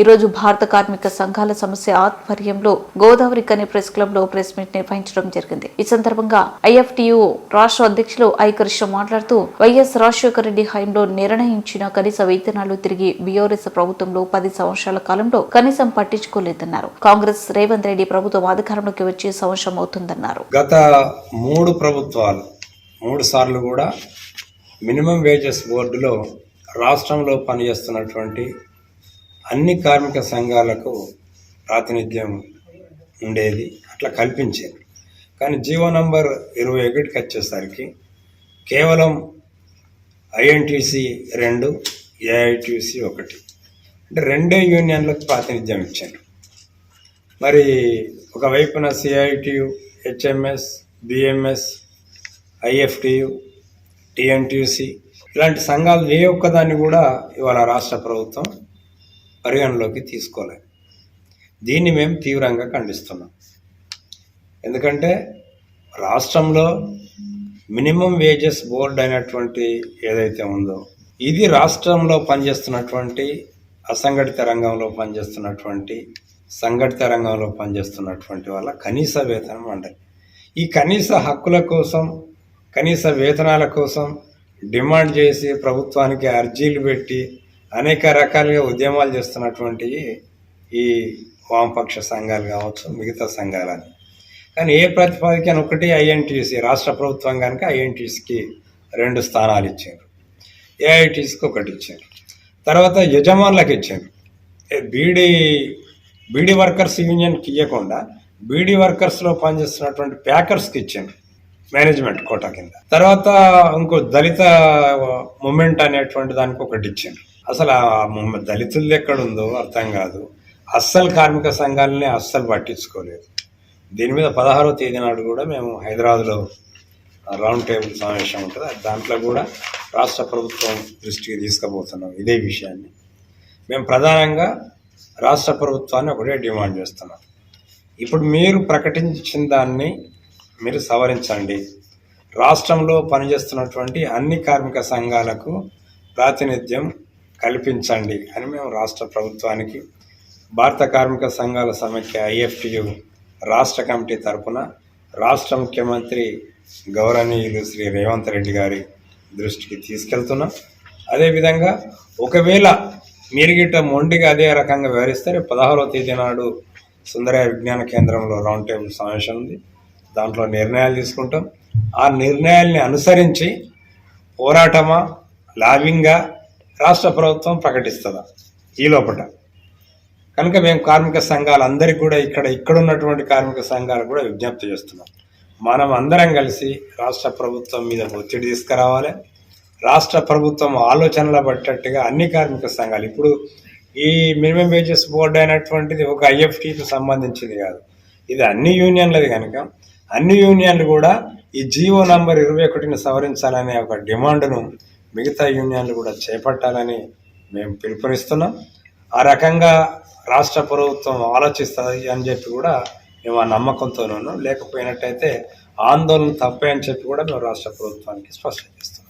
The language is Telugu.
ఈ రోజు భారత కార్మిక సంఘాల సమస్య ఆధ్వర్యంలో గోదావరి కని ప్రెస్ క్లబ్లో ప్రెస్ మీట్ నిర్వహించడం జరిగింది. ఈ సందర్భంగా ఐఎఫ్టియు రాష్ట్ర అధ్యక్షులు ఐ కృష్ణ మాట్లాడుతూ వైఎస్ రాజశేఖర రెడ్డి హయంలో నిర్ణయించిన కనీస వేతనాలు తిరిగి బీఆర్ఎస్ ప్రభుత్వంలో పది సంవత్సరాల కాలంలో కనీసం పట్టించుకోలేదన్నారు. కాంగ్రెస్ రేవంత్ రెడ్డి ప్రభుత్వం అధికారంలోకి వచ్చి సంవత్సరం అవుతుందన్నారు. గత మూడు ప్రభుత్వాలు మూడు సార్లు కూడా మినిమం వేజెస్ బోర్డులో రాష్ట్రంలో పనిచేస్తున్నటువంటి అన్ని కార్మిక సంఘాలకు ప్రాతినిధ్యం ఉండేది అట్లా కల్పించేది. కానీ జీవో నంబర్ ఇరవై ఒకటికి వచ్చేసరికి కేవలం ఐఎన్టీసీ రెండు ఏఐటీసీ ఒకటి. అంటే రెండే యూనియన్లకు ప్రాతినిధ్యం ఇచ్చారు. మరి ఒకవైపున CITU HMS BMS IFTU TNTC ఇలాంటి సంఘాలు ఏ ఒక్కదాన్ని కూడా ఇవాళ రాష్ట్ర ప్రభుత్వం పరిగణలోకి తీసుకోలేదు దీన్ని మేము తీవ్రంగా ఖండిస్తున్నాం. ఎందుకంటే రాష్ట్రంలో మినిమం వేజెస్ బోర్డ్ అయినటువంటి ఏదైతే ఉందో ఇది రాష్ట్రంలో పనిచేస్తున్నటువంటి అసంఘటిత రంగంలో పనిచేస్తున్నటువంటి సంఘటిత రంగంలో పనిచేస్తున్నటువంటి వాళ్ళ కనీస వేతనం అంటే ఈ కనీస హక్కుల కోసం కనీస వేతనాల కోసం డిమాండ్ చేసి ప్రభుత్వానికి అర్జీలు పెట్టి అనేక రకాలుగా ఉద్యమాలు చేస్తున్నటువంటి ఈ వామపక్ష సంఘాలు కావచ్చు మిగతా సంఘాలని. కానీ ఏ ప్రతిపాదికన ఒకటి ఐఎన్టీసీ రాష్ట్ర ప్రభుత్వం కనుక ఐఎన్టీసీకి రెండు స్థానాలు ఇచ్చారు. ఏఐటీసీకి ఒకటి ఇచ్చారు. తర్వాత యజమానులకు ఇచ్చారు. బీడీ బీడీ వర్కర్స్ యూనియన్కి ఇవ్వకుండా బీడీ వర్కర్స్లో పనిచేస్తున్నటువంటి ప్యాకర్స్కి ఇచ్చారు మేనేజ్మెంట్ కోటా కింద. తర్వాత ఇంకో దళిత మూమెంట్ అనేటువంటి దానికి ఒకటి ఇచ్చారు. అసలు ఆ మూమెంట్ దళితులది ఎక్కడుందో అర్థం కాదు. అస్సలు కార్మిక సంఘాలని అస్సలు పట్టించుకోలేదు. దీని మీద పదహారో తేదీ నాడు కూడా మేము హైదరాబాద్లో రౌండ్ టేబుల్ సమావేశం ఉంటుంది. దాంట్లో కూడా రాష్ట్ర ప్రభుత్వం దృష్టికి తీసుకుపోతున్నాం ఇదే విషయాన్ని. మేము ప్రధానంగా రాష్ట్ర ప్రభుత్వాన్ని ఒకటే డిమాండ్ చేస్తున్నాం. ఇప్పుడు మీరు ప్రకటించిన దాన్ని మీరు సవరించండి. రాష్ట్రంలో పనిచేస్తున్నటువంటి అన్ని కార్మిక సంఘాలకు ప్రాతినిధ్యం కల్పించండి అని మేము రాష్ట్ర ప్రభుత్వానికి భారత కార్మిక సంఘాల సమైక్య ఐఎఫ్టియు రాష్ట్ర కమిటీ తరపున రాష్ట్ర ముఖ్యమంత్రి గౌరవనీయులు శ్రీ రేవంత్ రెడ్డి గారి దృష్టికి తీసుకెళ్తున్నాం. అదేవిధంగా ఒకవేళ మీరు గిట్ట మొండిగా అదే రకంగా వివరిస్తే రేపు పదహారవ తేదీ నాడు సుందరయ్య విజ్ఞాన కేంద్రంలో రౌండ్ టేబుల్ సమావేశం ఉంది. దాంట్లో నిర్ణయాలు తీసుకుంటాం. ఆ నిర్ణయాల్ని అనుసరించి పోరాటమా లాభింగా రాష్ట్ర ప్రభుత్వం ప్రకటిస్తుందా? ఈ లోపల కనుక మేము కార్మిక సంఘాలందరికీ కూడా ఇక్కడ ఇక్కడ ఉన్నటువంటి కార్మిక సంఘాలు కూడా విజ్ఞప్తి చేస్తున్నాం. మనం అందరం కలిసి రాష్ట్ర ప్రభుత్వం మీద ఒత్తిడి తీసుకురావాలి. రాష్ట్ర ప్రభుత్వం ఆలోచనలు పట్టేట్టుగా అన్ని కార్మిక సంఘాలు ఇప్పుడు ఈ మినిమం వేజెస్ బోర్డు అయినటువంటిది ఒక ఐఎఫ్టీకి సంబంధించింది కాదు. ఇది అన్ని యూనియన్లది కనుక అన్ని యూనియన్లు కూడా ఈ జీవో నంబర్ ఇరవై ఒకటిని సవరించాలనే ఒక డిమాండ్ను మిగతా యూనియన్లు కూడా చేపట్టాలని మేము పిలుపునిస్తున్నాం. ఆ రకంగా రాష్ట్ర ప్రభుత్వం ఆలోచిస్తుంది అని చెప్పి కూడా మేము ఆ నమ్మకంతోనూ లేకపోయినట్టయితే ఆందోళన తప్పే అని చెప్పి కూడా మేము రాష్ట్ర ప్రభుత్వానికి స్పష్టం చేస్తాం